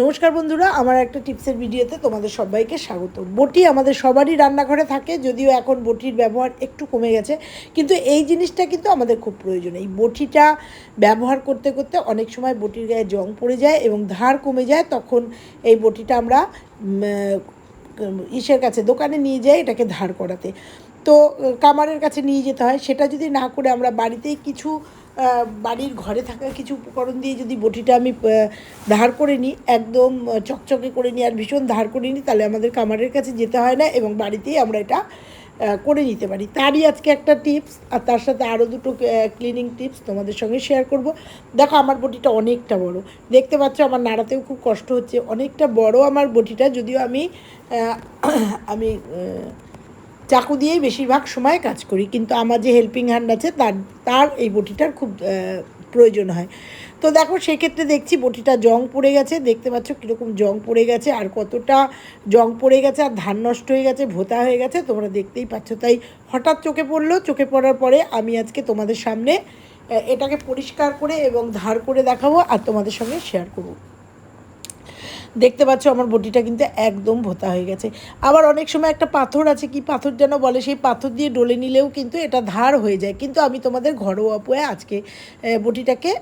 নমস্কার বন্ধুরা, আমার একটা টিপসের ভিডিওতে তোমাদের সবাইকে স্বাগত। বটি আমাদের সবারই রান্নাঘরে থাকে, যদিও এখন বটির ব্যবহার একটু কমে গেছে, কিন্তু এই জিনিসটা কিন্তু আমাদের খুব প্রয়োজন। এই বটিটা ব্যবহার করতে করতে অনেক সময় বটির গায়ে জং পড়ে যায় এবং ধার কমে যায়, তখন এই বটিটা আমরা ইসের কাছে দোকানে নিয়ে যাই এটাকে ধার করাতে। তো কামারের কাছে নিয়ে যেতে হয়। সেটা যদি না করে আমরা বাড়িতেই কিছু বাড়ির ঘরে থাকা কিছু উপকরণ দিয়ে যদি বটিটা আমি ধার করে নিই, একদম চকচকে করে নিই আর ভীষণ ধার করে নিই, তাহলে আমাদের কামারের কাছে যেতে হয় না এবং বাড়িতেই আমরা এটা করে নিতে পারি। তারই আজকে একটা টিপস আর তার সাথে আরও দুটো ক্লিনিং টিপস তোমাদের সঙ্গে শেয়ার করব। দেখো, আমার বটিটা অনেকটা বড়। দেখতে পাচ্ছ, আমার নাড়াতেও খুব কষ্ট হচ্ছে। অনেকটা বড় আমার বটিটা, যদিও আমি আমি চাকু দিয়েই বেশিরভাগ সময় কাজ করি, কিন্তু আমার যে হেল্পিং হ্যান্ড আছে তার তার এই বটিটার খুব প্রয়োজন হয়। তো দেখো, সেক্ষেত্রে দেখছি বটিটা জং পড়ে গেছে, দেখতে পাচ্ছ কীরকম জং পড়ে গেছে আর কতটা জং পড়ে গেছে আর ধান নষ্ট হয়ে গেছে, ভোতা হয়ে গেছে, তোমরা দেখতেই পাচ্ছ। তাই হঠাৎ চোখে পড়ল, চোখে পড়ার পরে আমি আজকে তোমাদের সামনে এটাকে পরিষ্কার করে এবং ধার করে দেখাবো আর তোমাদের সঙ্গে শেয়ার করব। দেখতে পাচ্ছ আমার বটিটা কিন্তু একদম ভোতা হয়ে গেছে। আবার অনেক সময় একটা পাথর আছে, কি পাথর যেন বলে, সেই পাথর দিয়ে ডলে নিলেও কিন্তু এটা ধার হয়ে যায়। কিন্তু আমি তোমাদের ঘরোয়া উপায়ে আজকে বটিটাকে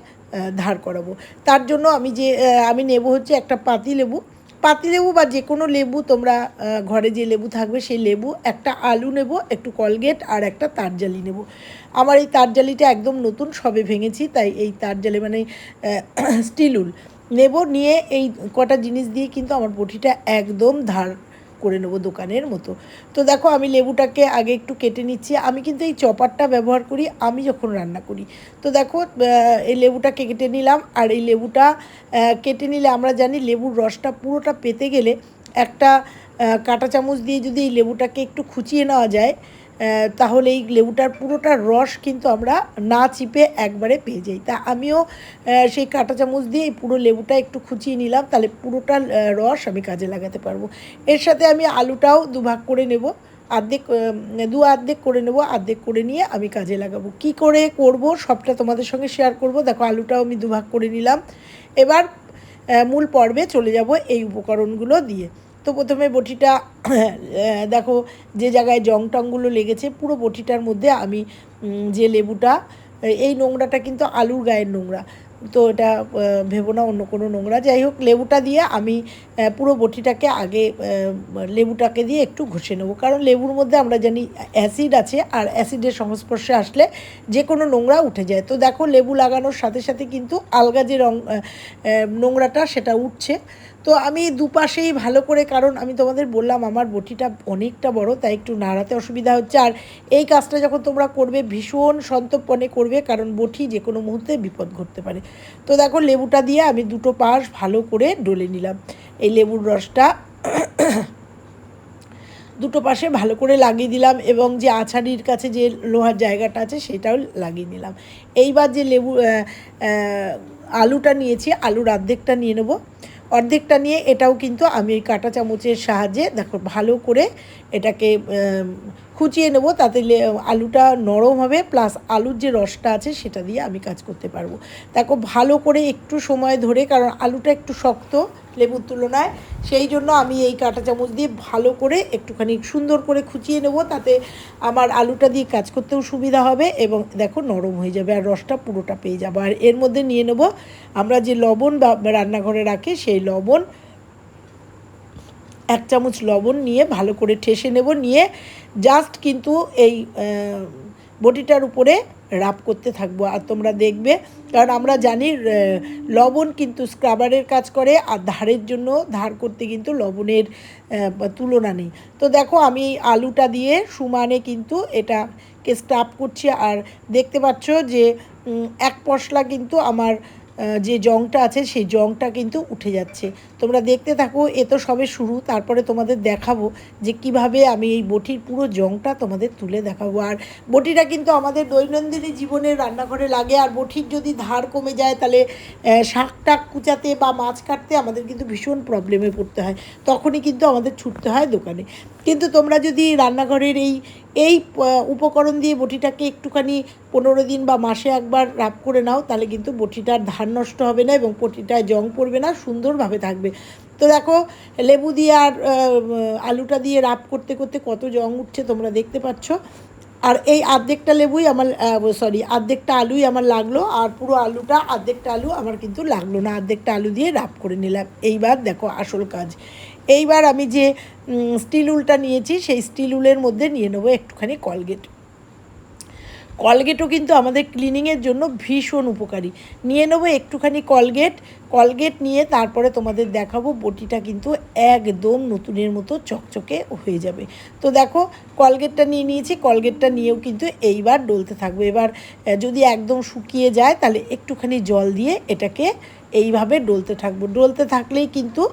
ধার করাবো। তার জন্য আমি যে আমি নেব হচ্ছে একটা পাতি লেবু। পাতি লেবু বা যে কোনো লেবু, তোমরা ঘরে যে লেবু থাকবে সেই লেবু, একটা আলু নেব, একটু কলগেট আর একটা তারজালি নেব। আমার এই তারজালিটা একদম নতুন, সবে ভেঙেছি, তাই এই তারজালি মানে স্টিলুল নেব, নিয়ে এই কটা জিনিস দিয়ে কিন্তু আমার বটিটা একদম ধার করে নেব দোকানের মতো। তো দেখো, আমি লেবুটাকে আগে একটু কেটে নিচ্ছি। আমি কিন্তু এই চপারটা ব্যবহার করি, আমি যখন রান্না করি। তো দেখো এই লেবুটাকে কেটে নিলাম। আর এই লেবুটা কেটে নিলে আমরা জানি লেবুর রসটা পুরোটা পেতে গেলে একটা কাঁটা চামচ দিয়ে যদি এই লেবুটাকে একটু খুঁচিয়ে নেওয়া যায় তাহলে এই লেবুটার পুরোটা রস কিন্তু আমরা না চিপে একবারে পেয়ে যাই। তা আমিও সেই কাঁটা চামচ দিয়ে এই পুরো লেবুটা একটু খুঁচিয়ে নিলাম, তাহলে পুরোটা রস আমি কাজে লাগাতে পারব। এর সাথে আমি আলুটাও দুভাগ করে নেব, আর্ধেক দু আর্ধেক করে নেব, আর্ধেক করে নিয়ে আমি কাজে লাগাবো। কি করে করব সবটা তোমাদের সঙ্গে শেয়ার করব, দেখো আলুটাও আমি দুভাগ করে নিলাম। এবার মূল পর্বে চলে যাব এই উপকরণগুলো দিয়ে। তো প্রথমে বটিটা, দেখো, যে জায়গায় জং টংগুলো লেগেছে, পুরো বটিটার মধ্যে আমি যে লেবুটা, এই নোংরাটা কিন্তু আলুর গায়ের নোংরা। তো এটা ভেবো না অন্য কোনো নোংরা। যাই হোক, লেবুটা দিয়ে আমি পুরো বটিটাকে আগে লেবুটাকে দিয়ে একটু ঘষে নেব। কারণ লেবুর মধ্যে আমরা জানি অ্যাসিড আছে, আর অ্যাসিডের সংস্পর্শে আসলে যে কোনো নোংরা উঠে যায়। তো দেখো, লেবু লাগানোর সাথে সাথে কিন্তু আলগা যে রং নোংরাটা সেটা উঠছে। তো আমি দুপাশেই ভালো করে, কারণ আমি তোমাদের বললাম আমার বটিটা অনেকটা বড়, তাই একটু নাড়াতে অসুবিধা হচ্ছে। আর এই কাজটা যখন তোমরা করবে, ভীষণ সন্তর্পণে করবে, কারণ বটি যে কোনো মুহূর্তে বিপদ ঘটতে পারে। তো দেখো, লেবুটা দিয়ে আমি দুটো পাশ ভালো করে ডলে নিলাম। এই লেবুর রসটা দুটো পাশে ভালো করে লাগিয়ে দিলাম এবং যে আছাড়ির কাছে যে লোহার জায়গাটা আছে, সেটাও লাগিয়ে নিলাম। এইবার যে লেবু আলুটা নিয়েছি, আলুর অর্ধেকটা নিয়ে নেব। অর্ধেকটা নিয়ে এটাও কিন্তু আমি কাঁটা চামচের সাহায্যে দেখো ভালো করে এটাকে খুঁচিয়ে নেব, তাতে আলুটা নরম হবে প্লাস আলুর যে রসটা আছে সেটা দিয়ে আমি কাজ করতে পারব। দেখো, ভালো করে একটু সময় ধরে, কারণ আলুটা একটু শক্ত লেবুর তুলনায়, সেই জন্য আমি এই কাঁটা চামচ দিয়ে ভালো করে একটুখানি সুন্দর করে খুঁচিয়ে নেব, তাতে আমার আলুটা দিয়ে কাজ করতেও সুবিধা হবে এবং দেখো নরম হয়ে যাবে আর রসটা পুরোটা পেয়ে যাব। আর এর মধ্যে নিয়ে নেব, আমরা যে লবণ বা রান্নাঘরে রাখি, সেই লবণ এক চামচ লবণ নিয়ে ভালো করে ঠেসে নেব, নিয়ে জাস্ট কিন্তু এই বটিটার উপরে রাপ করতে থাকব। আর তোমরা দেখবে, কারণ আমরা জানি লবণ কিন্তু স্ক্রাবারের কাজ করে, আর ধারের জন্য ধার করতে কিন্তু লবণের তুলনা নেই। তো দেখো, আমি আলুটা দিয়ে সুমানে কিন্তু এটাকে স্ক্রাব করছি। আর দেখতে পাচ্ছ যে এক পশলা কিন্তু আমার যে জংটা আছে, সেই জংটা কিন্তু উঠে যাচ্ছে। তোমরা দেখতে থাকো, এ তো সবে শুরু। তারপরে তোমাদের দেখাবো যে কীভাবে আমি এই বটির পুরো জংটা তোমাদের তুলে দেখাবো। আর বটিটা কিন্তু আমাদের দৈনন্দিন জীবনে রান্নাঘরে লাগে। আর বটির যদি ধার কমে যায়, তাহলে শাক টাক কুচাতে বা মাছ কাটতে আমাদের কিন্তু ভীষণ প্রবলেমে পড়তে হয়। তখনই কিন্তু আমাদের ছুটতে হয় দোকানে। কিন্তু তোমরা যদি রান্নাঘরের এই এই উপকরণ দিয়ে বটিটাকে একটুখানি পনেরো দিন বা মাসে একবার রাপ করে নাও, তাহলে কিন্তু বটিটার ধার নষ্ট হবে না এবং বটিটায় জং পড়বে না, সুন্দরভাবে থাকবে। তো দেখো, লেবু দিয়ে আর আলুটা দিয়ে রাপ করতে করতে কত জং উঠছে তোমরা দেখতে পাচ্ছ। আর এই আর্ধেকটা লেবুই আমার সরি আর্ধেকটা আলুই আমার লাগল, আর পুরো আলুটা, আর্ধেকটা আলু আমার কিন্তু লাগল না। আর্ধেকটা আলু দিয়ে রাপ করে নিলাম। এইবার দেখো আসল কাজ। এইবার আমি যে স্টিল উলটা নিয়েছি, সেই স্টিল উলের মধ্যে নিয়ে নেব একটুখানি কলগেট কলগেটও কিন্তু আমাদের ক্লিনিংয়ের জন্য ভীষণ উপকারী। নিয়ে নেব একটুখানি কলগেট কলগেট নিয়ে তারপরে তোমাদের দেখাবো, বটিটা কিন্তু একদম নতুনের মতো চকচকে হয়ে যাবে। তো দেখো কলগেটটা নিয়ে নিয়েছি কলগেটটা নিয়েও কিন্তু এইবার ডলতে থাকবে। এবার যদি একদম শুকিয়ে যায়, তাহলে একটুখানি জল দিয়ে এটাকে এইভাবে ডলতে থাকব। ডলতে থাকলেই কিন্তু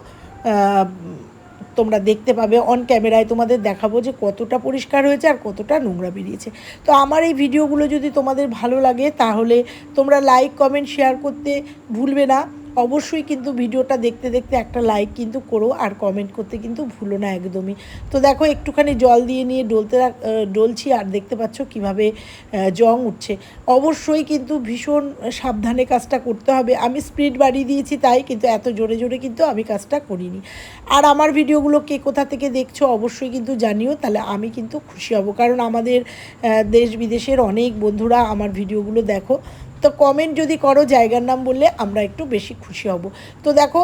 তোমরা দেখতে পাবে অন ক্যামেরায় তোমাদের দেখাবো যে কতটা পরিষ্কার হয়েছে আর কতটা নোংরা বেরিয়েছে। তো আমার এই ভিডিওগুলো যদি তোমাদের ভালো লাগে, তাহলে তোমরা লাইক কমেন্ট শেয়ার করতে ভুলবে না। অবশ্যই কিন্তু ভিডিওটা দেখতে দেখতে একটা লাইক কিন্তু করো আর কমেন্ট করতে কিন্তু ভুলো না একদমই। তো দেখো, একটুখানি জল দিয়ে নিয়ে ডলতে ডলছি আর দেখতে পাচ্ছ কীভাবে জং উঠছে। অবশ্যই কিন্তু ভীষণ সাবধানে কাজটা করতে হবে। আমি স্পিড বাড়িয়ে দিয়েছি তাই, কিন্তু এত জোরে জোরে কিন্তু আমি কাজটা করিনি। আর আমার ভিডিওগুলো কে কোথা থেকে দেখছ অবশ্যই কিন্তু জানিও, তাহলে আমি কিন্তু খুশি হব। কারণ আমাদের দেশ বিদেশের অনেক বন্ধুরা আমার ভিডিওগুলো দেখো। তো কমেন্ট যদি করো জায়গার নাম বললে আমরা একটু বেশি খুশি হব। তো দেখো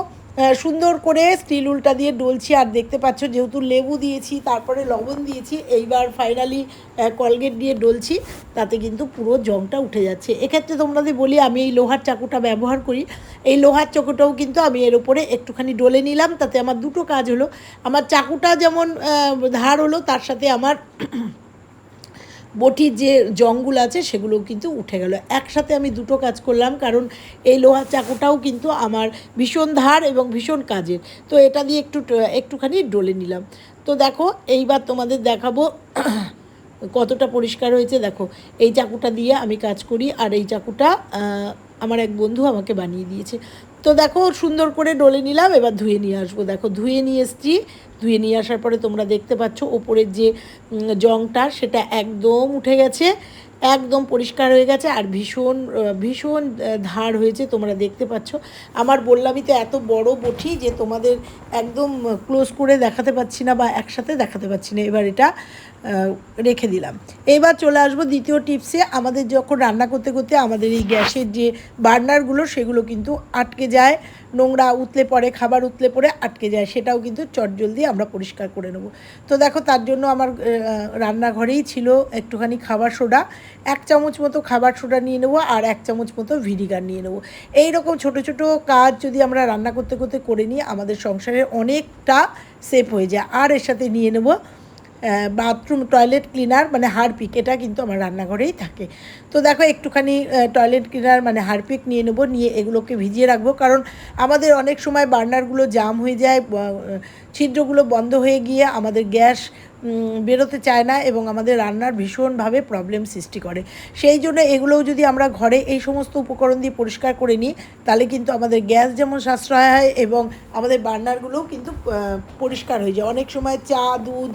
সুন্দর করে স্টিল উলটা দিয়ে ডলছি, আর দেখতে পাচ্ছ যেহেতু লেবু দিয়েছি, তারপরে লবণ দিয়েছি, এইবার ফাইনালি কলগেট দিয়ে ডলছি, তাতে কিন্তু পুরো জংটা উঠে যাচ্ছে। এক্ষেত্রে তোমাদের বলি, আমি এই লোহার চাকুটা ব্যবহার করি, এই লোহার চাকুটাও কিন্তু আমি এর উপরে একটুখানি ডলে নিলাম, তাতে আমার দুটো কাজ হলো। আমার চাকুটা যেমন ধার হলো, তার সাথে আমার বটির যে জংগুলো আছে সেগুলো কিন্তু উঠে গেল। একসাথে আমি দুটো কাজ করলাম, কারণ এই লোহার চাকুটাও কিন্তু আমার ভীষণ ধার এবং ভীষণ কাজের। তো এটা দিয়ে একটু, একটুখানি ডলে নিলাম। তো দেখো, এইবার তোমাদের দেখাবো কতটা পরিষ্কার হয়েছে। দেখো, এই চাকুটা দিয়ে আমি কাজ করি, আর এই চাকুটা আমার এক বন্ধু আমাকে বানিয়ে দিয়েছে। তো দেখো, সুন্দর করে ডলে নিলাম, এবার ধুয়ে নিয়ে আসব। দেখো, ধুয়ে নিয়ে এসছি। ধুয়ে নিয়ে আসার পরে তোমরা দেখতে পাচ্ছ, ওপরের যে জংটা, সেটা একদম উঠে গেছে, একদম পরিষ্কার হয়ে গেছে, আর ভীষণ ভীষণ ধার হয়েছে, তোমরা দেখতে পাচ্ছ। আমার বললামই তো এত বড় বটি যে তোমাদের একদম ক্লোজ করে দেখাতে পাচ্ছি না বা একসাথে দেখাতে পাচ্ছি না। এবার এটা রেখে দিলাম। এবার চলে আসব দ্বিতীয় টিপসে, আমাদের যখন রান্না করতে করতে আমাদের এই গ্যাসের যে বার্নারগুলো, সেগুলো কিন্তু আটকে যায়। নোংরা উতলে পড়ে, খাবার উতলে পড়ে আটকে যায়, সেটাও কিন্তু চটজলদি আমরা পরিষ্কার করে নেব। তো দেখো, তার জন্য আমার রান্নাঘরেই ছিল একটুখানি খাবার সোডা। এক চামচ মতো খাবার সোডা নিয়ে নেব আর এক চামচ মতো ভিনিগার নিয়ে নেব। এই রকম ছোট ছোট কাজ যদি আমরা রান্না করতে করতে করে নিই, আমাদের সংসারের অনেকটা সেফ হয়ে যায়। আর এর সাথে নিয়ে নেব বাথরুম টয়লেট ক্লিনার মানে হারপিক, এটা কিন্তু আমার রান্নাঘরেই থাকে। তো দেখো, একটুখানি টয়লেট ক্লিনার মানে হারপিক নিয়ে নেব, নিয়ে এগুলোকে ভিজিয়ে রাখব। কারণ আমাদের অনেক সময় বার্নারগুলো জাম হয়ে যায় ছিদ্রগুলো বন্ধ হয়ে গিয়ে আমাদের গ্যাস বেরোতে চায় না এবং আমাদের রান্নার ভীষণভাবে প্রবলেম সৃষ্টি করে। সেই জন্য এগুলোও যদি আমরা ঘরে এই সমস্ত উপকরণ দিয়ে পরিষ্কার করে নিই, তাহলে কিন্তু আমাদের গ্যাস যেমন সাশ্রয় হয় এবং আমাদের বার্নারগুলোও কিন্তু পরিষ্কার হয়ে যায়। অনেক সময় চা, দুধ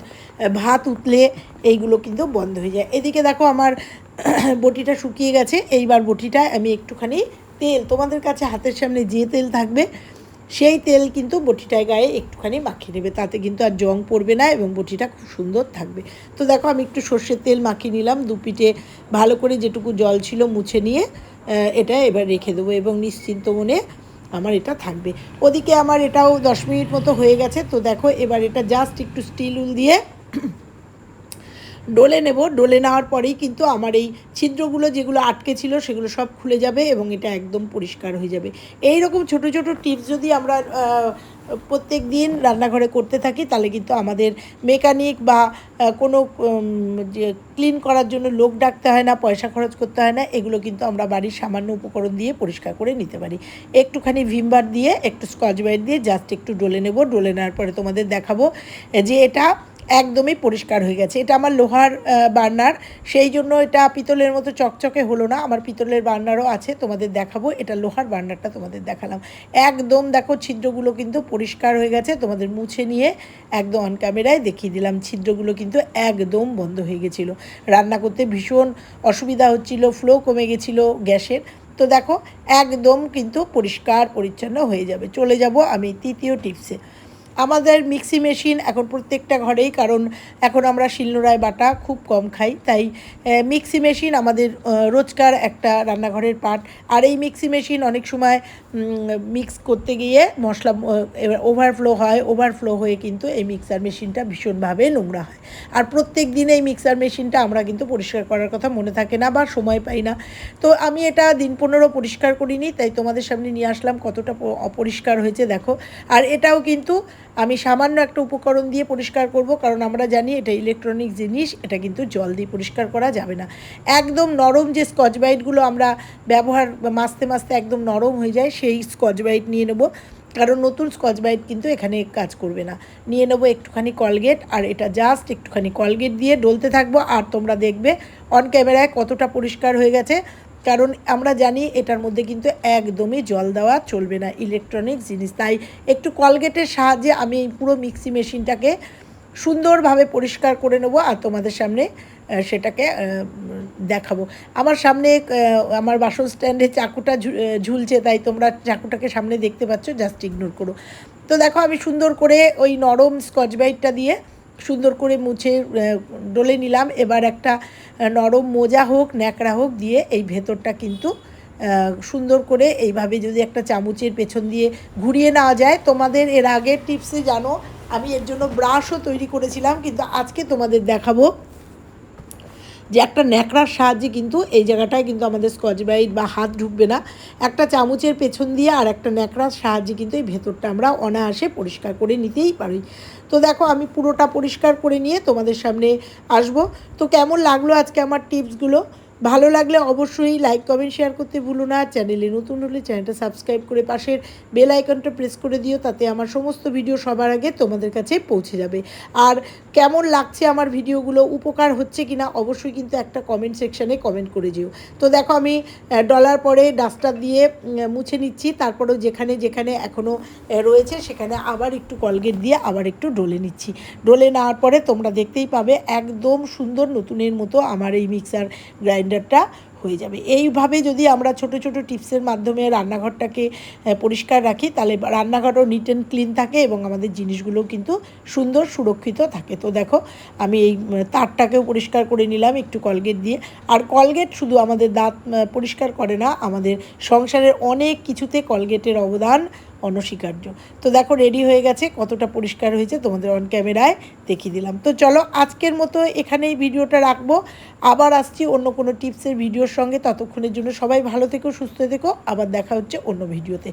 ভাত, উতলে এইগুলো কিন্তু বন্ধ হয়ে যায়। এদিকে দেখো আমার বটিটা শুকিয়ে গেছে। এইবার বটিটায় আমি একটুখানি তেল, তোমাদের কাছে হাতের সামনে যে তেল থাকবে সেই তেল কিন্তু বটিটায় গায়ে একটুখানি মাখিয়ে নেবে। তাতে কিন্তু আর জং পড়বে না এবং বটিটা খুব সুন্দর থাকবে। তো দেখো, আমি একটু সর্ষের তেল মাখিয়ে নিলাম। দু পিঠে ভালো করে যেটুকু জল ছিল মুছে নিয়ে এটা এবার রেখে দেবো এবং নিশ্চিন্ত মনে আমার এটা থাকবে। ওদিকে আমার এটাও দশ মিনিট মতো হয়ে গেছে। তো দেখো, এবার এটা জাস্ট একটু স্টিল উল দিয়ে ডলে নেব, ডলে নেওয়ার পরেই কিন্তু আমার এই ছিদ্রগুলো যেগুলো আটকে ছিল সেগুলো সব খুলে যাবে এবং এটা একদম পরিষ্কার হয়ে যাবে। এই রকম ছোট ছোট টিপস যদি আমরা প্রত্যেক দিন রান্নাঘরে করতে থাকি, তাহলে কিন্তু আমাদের মেকানিক বা কোনো যে ক্লিন করার জন্য লোক ডাকতে হয় না, পয়সা খরচ করতে হয় না, এগুলো কিন্তু আমরা বাড়ির সামান্য উপকরণ দিয়ে পরিষ্কার করে নিতে পারি। একটুখানি ভিমবার দিয়ে, একটু স্কচ ব্রাইট দিয়ে, জাস্ট একটু ডলে নেব, ডলে নেওয়ার পরে তোমাদের দেখাবো যে এটা একদমই পরিষ্কার হয়ে গেছে। এটা আমার লোহার বার্নার। সেই জন্য এটা পিতলের মতো চকচকে হলো না। আমার পিতলের বার্নারও আছে, তোমাদের দেখাবো। এটা লোহার বার্নারটা তোমাদের দেখালাম। একদম দেখো ছিদ্রগুলো কিন্তু পরিষ্কার হয়ে গেছে। তোমাদের মুছে নিয়ে একদম অন ক্যামেরায় দেখিয়ে দিলাম। ছিদ্রগুলো কিন্তু একদম বন্ধ হয়ে গেছিল। রান্না করতে ভীষণ অসুবিধা হচ্ছিল ফ্লো কমে গেছিল গ্যাসের। তো দেখো, একদম কিন্তু পরিষ্কার, পরিচ্ছন্ন হয়ে যাবে। চলে যাব আমি তৃতীয় টিপসে আমাদের মিক্সি মেশিন এখন প্রত্যেকটা ঘরেই, কারণ এখন আমরা শিলনোড়ায় বাটা খুব কম খাই। তাই মিক্সি মেশিন আমাদের রোজকার একটা রান্নাঘরের পার্ট। আর এই মিক্সি মেশিন অনেক সময় মিক্স করতে গিয়ে মশলা ওভারফ্লো হয়। ওভারফ্লো হয়ে কিন্তু এই মিক্সার মেশিনটা ভীষণভাবে নোংরা হয়। আর প্রত্যেক দিন এই মিক্সার মেশিনটা আমরা কিন্তু পরিষ্কার করার কথা মনে থাকে না বা সময় পাই না। তো আমি এটা দিন পনেরো পরিষ্কার করিনি, তাই তোমাদের সামনে নিয়ে আসলাম কতটা অপরিষ্কার হয়েছে, দেখো। আর এটাও কিন্তু আমি সামান্য একটা উপকরণ দিয়ে পরিষ্কার করব, কারণ আমরা জানি এটা ইলেকট্রনিক জিনিস, এটা কিন্তু জল দিয়ে পরিষ্কার করা যাবে না। একদম নরম যে স্কচ ব্রাইটগুলো আমরা ব্যবহার মাসতে মাসতে একদম নরম হয়ে যায়, সেই স্কচ ব্রাইট নিয়ে নেব। কারণ নতুন স্কচ ব্রাইট কিন্তু এখানে কাজ করবে না। নিয়ে নেব একটুখানি কলগেট আর এটা জাস্ট একটুখানি কলগেট দিয়ে ডলতে থাকব। আর তোমরা দেখবে অন ক্যামেরায় কতটা পরিষ্কার হয়ে গেছে। কারণ আমরা জানি এটার মধ্যে কিন্তু একদমই জল দেওয়া চলবে না ইলেকট্রনিক জিনিস। তাই একটু কলগেটের সাহায্যে আমি এই পুরো মিক্সি মেশিনটাকে সুন্দরভাবে পরিষ্কার করে নেব আর তোমাদের সামনে সেটাকে দেখাবো। আমার সামনে আমার বাসন স্ট্যান্ডে চাকুটা ঝুলছে, তাই তোমরা চাকুটাকে সামনে দেখতে পাচ্ছ জাস্ট ইগনোর করো। তো দেখো আমি সুন্দর করে ওই নরম স্কচ ব্রাইটটা দিয়ে সুন্দর করে মুছে ডলে নিলাম। এবার একটা নরম মোজা হোক, ন্যাকড়া হোক দিয়ে এই ভেতরটা কিন্তু সুন্দর করে এইভাবে যদি একটা চামচের পেছন দিয়ে ঘুরিয়ে নেওয়া যায়। তোমাদের এর আগে টিপসে জানো, আমি এর জন্য ব্রাশও তৈরি করেছিলাম, কিন্তু আজকে তোমাদের দেখাবো যে একটা ন্যাকড়ার সাহায্যে কিন্তু এই জায়গাটায় কিন্তু আমাদের স্কচ ব্রাইট বা হাত ঢুকবে না। একটা চামচের পেছন দিয়ে আর একটা ন্যাকড়ার সাহায্যে কিন্তু এই ভেতরটা আমরা অনায়াসে পরিষ্কার করে নিতেই পারি। তো দেখো, আমি পুরোটা পরিষ্কার করে নিয়ে তোমাদের সামনে আসব। তো কেমন লাগল আজকে আমার টিপসগুলো? ভালো লাগলে অবশ্যই লাইক, কমেন্ট, শেয়ার করতে ভুলো না। চ্যানেলে নতুন হলে চ্যানেলটা সাবস্ক্রাইব করে পাশের বেল আইকনটা প্রেস করে দিও, তাতে আমার সমস্ত ভিডিও সবার আগে তোমাদের কাছে পৌঁছে যাবে। আর কেমন লাগছে আমার ভিডিওগুলো, উপকার হচ্ছে কিনা, অবশ্যই কিন্তু একটা কমেন্ট সেকশানে কমেন্ট করে যেও। তো দেখো আমি ডলার পরে ডাস্টার দিয়ে মুছে নিচ্ছি। তারপরেও যেখানে যেখানে এখনও রয়েছে, সেখানে আবার একটু কলগেট দিয়ে আবার একটু ডলে নিচ্ছি। ডলে নেওয়ার পরে তোমরা দেখতেই পাবে, একদম সুন্দর নতুনের মতো আমার এই মিক্সার গ্রাইন্ডারটা হয়ে যাবে। এইভাবে যদি আমরা ছোট ছোট টিপসের মাধ্যমে রান্নাঘরটাকে পরিষ্কার রাখি, তাহলে রান্নাঘরও নিট অ্যান্ড ক্লিন থাকে এবং আমাদের জিনিসগুলো কিন্তু সুন্দর, সুরক্ষিত থাকে। তো দেখো, আমি এই তারটাকেও পরিষ্কার করে নিলাম একটু কলগেট দিয়ে। আর কলগেট শুধু আমাদের দাঁত পরিষ্কার করে না, আমাদের সংসারের অনেক কিছুতে কলগেটের অবদান অনস্বীকার্য। তো দেখো রেডি হয়ে গেছে, কতটা পরিষ্কার হয়েছে, তোমাদের অন ক্যামেরায় দেখিয়ে দিলাম। তো চলো, আজকের মতো এখানেই ভিডিওটা রাখব। আবার আসছি অন্য কোনো টিপসের ভিডিওর সঙ্গে। ততক্ষণের জন্য সবাই ভালো থেকো, সুস্থ থেকো। আবার দেখা হচ্ছে অন্য ভিডিওতে